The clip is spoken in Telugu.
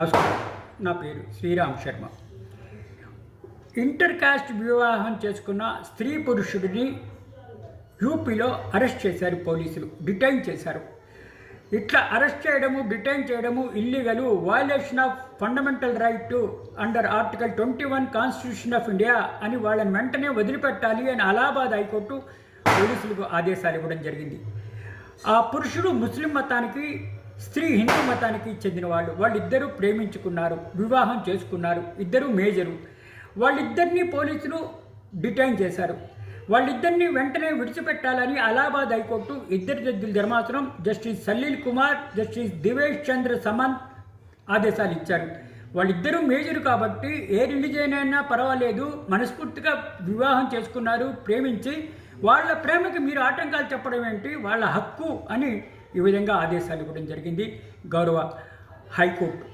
నమస్కారం నా పేరు శ్రీరామ్ శర్మ. ఇంటర్ కాస్ట్ వివాహం చేసుకున్న స్త్రీ పురుషుడిని యూపీలో అరెస్ట్ చేశారు పోలీసులు డిటైన్ చేశారు. ఇట్లా అరెస్ట్ చేయడము డిటైన్ చేయడము illegal violation of fundamental right to under article twenty one constitution of India అని వాళ్ళని వెంటనే వదిలిపెట్టాలి అని అలహాబాద్ హైకోర్టు పోలీసులకు ఆదేశాలు ఇవ్వడం జరిగింది. ఆ పురుషుడు ముస్లిం మతానికి స్త్రీ హిందూ మతానికి చెందిన వాళ్ళు వాళ్ళిద్దరూ ప్రేమించుకున్నారు వివాహం చేసుకున్నారు. ఇద్దరు మేజరు. వాళ్ళిద్దరినీ పోలీసులు డిటైన్ చేశారు. వాళ్ళిద్దరినీ వెంటనే విడిచిపెట్టాలని అలహాబాద్ హైకోర్టు ఇద్దరు జడ్జిల ధర్మాసనం జస్టిస్ సలీల్ కుమార్ జస్టిస్ దివేష్ చంద్ర సమన్ ఆదేశాలు ఇచ్చారు. వాళ్ళిద్దరూ మేజర్ కాబట్టి ఏ రిలీజియన్ అయినా పర్వాలేదు. మనస్ఫూర్తిగా వివాహం చేసుకున్నారు ప్రేమించి. వాళ్ళ ప్రేమకి మీరు ఆటంకాలు చెప్పడం ఏంటి? వాళ్ళ హక్కు అని ఈ విధంగా ఆదేశాలు ఇవ్వడం జరిగింది. గౌరవ హైకోర్టు